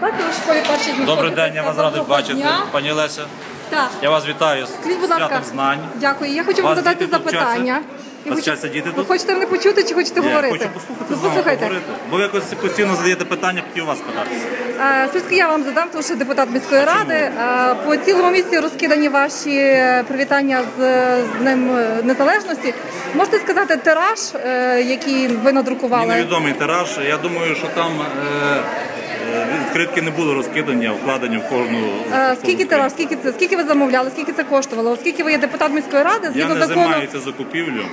так, у школі першій знаходитеся. Добрий день, я вас радий бачити, пані Леся. Так. Я вас вітаю з Скажіть, будь ласка, святом знань. Дякую. Я хочу вам Вас задати діти тут запитання. вчаться? Я Вас хочу- вчаться діти Ви тут? хочете мене почути чи хочете Я говорити? хочу послухати Ну, з вами послухайте. поговорити. Бо ви якось постійно задаєте питання, хотів вас питатися. Е, Спочатку я вам задам, тому що депутат міської ради. Е, По цілому місті розкидані ваші е, привітання з, з Днем е, Незалежності. Можете сказати тираж, е, який ви Мені надрукували? невідомий тираж. Я думаю, що там е, е, відкритки не були розкидані, а вкладені в кожну. Е, Скільки тираж, скільки це? Скільки ви замовляли? Скільки це коштувало? Оскільки ви є депутат міської ради, Я згідно не закону. займаюся закупівлею.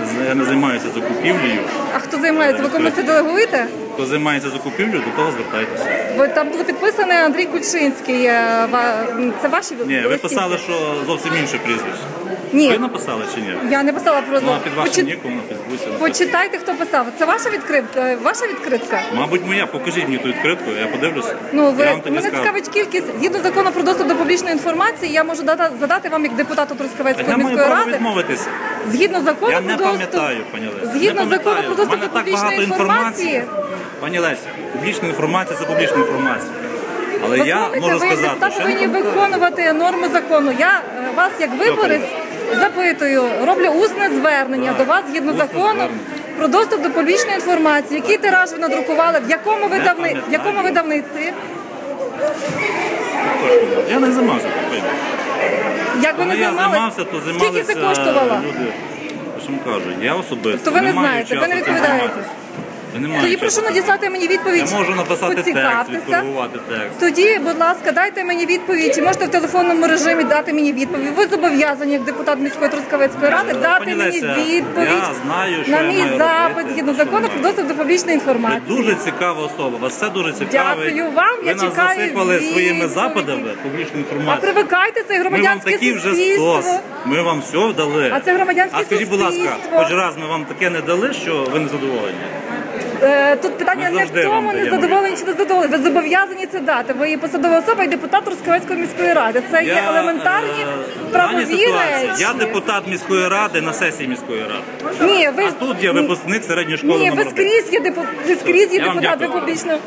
Не з- Я не займаюся закупівлею. А хто займається? Ви комусь це делегуєте? Хто займається закупівлею, до того звертайтеся. Ви там було підписаний Андрій Кульчинський. е, Це ваші Ні, ви листівки? писали, що зовсім інше прізвище. Ні. Ви написали чи ні? Я не писала про Ну, а під вашим Почит- ніком на Фейсбуці. написано. Почитайте, хто писав. Це ваша відкритка? Ваша відкритка? Мабуть, моя. Покажіть мені ту відкритку, я подивлюся. Ну ви я вам тоді мене скажу. цікавить кількість згідно закону про доступ до публічної інформації. Я можу дати задати вам як депутату А Трускавецької я маю міської право ради. відмовитися. Згідно закону Я про не доступ пам'ятаю, пані Леся. згідно не закону пам'ятаю. про У доступ мене до так публічної інформації. інформації. Пані Леся, публічна інформація це публічна інформація. Але я Виконуйте, можу ви як сказати, депутат що повинні я не пам'ятаю. виконувати норми закону. Я е, вас як виборець запитую, роблю усне звернення до вас згідно усне закону звернення. про доступ до публічної інформації. Який тираж ви надрукували, в якому видавни... в якому видавництві? Я не займався таким. Як ви Коли не я займалися? займався, то займалися Скільки це коштувало? люди. Я ж вам кажу, я особисто То ви не маю знаєте, ви часу не цим відповідаєте. займатися. Я не маю Тоді часу. прошу надіслати мені відповідь. Я можу написати текст, поцікавтеся. відкоригувати текст. Тоді, будь ласка, дайте мені відповідь. Можете в телефонному режимі дати мені відповідь? Ви зобов'язані як депутат міської Трускавецької ради дати Пані мені Леся, відповідь я знаю, що на я мій маю запит робити, згідно закону про доступ до публічної Ви інформації. дуже цікава особа, вас все дуже цікавить. Дякую вам, Ви я нас чекаю засипали своїми відповіді. западами публічну А інформацію. привикайте це Ми вам громадянське такі вже суспільство. стос. Ми вам все дали. А це громадянське А скажіть, будь ласка, суспільство. хоч раз ми вам таке не дали, що ви не задоволені? Е, Тут питання не в тому, не задоволені чи не задоволені. Ви зобов'язані це дати. Ви є посадова особа і депутат Трускавецької міської ради. Це є елементарні е, правові речі. Я депутат міської ради на сесії міської ради. Ні, ви А тут я випускник середньої школи Ні, ви скрізь є ви скрізь є депутат, ви публічно.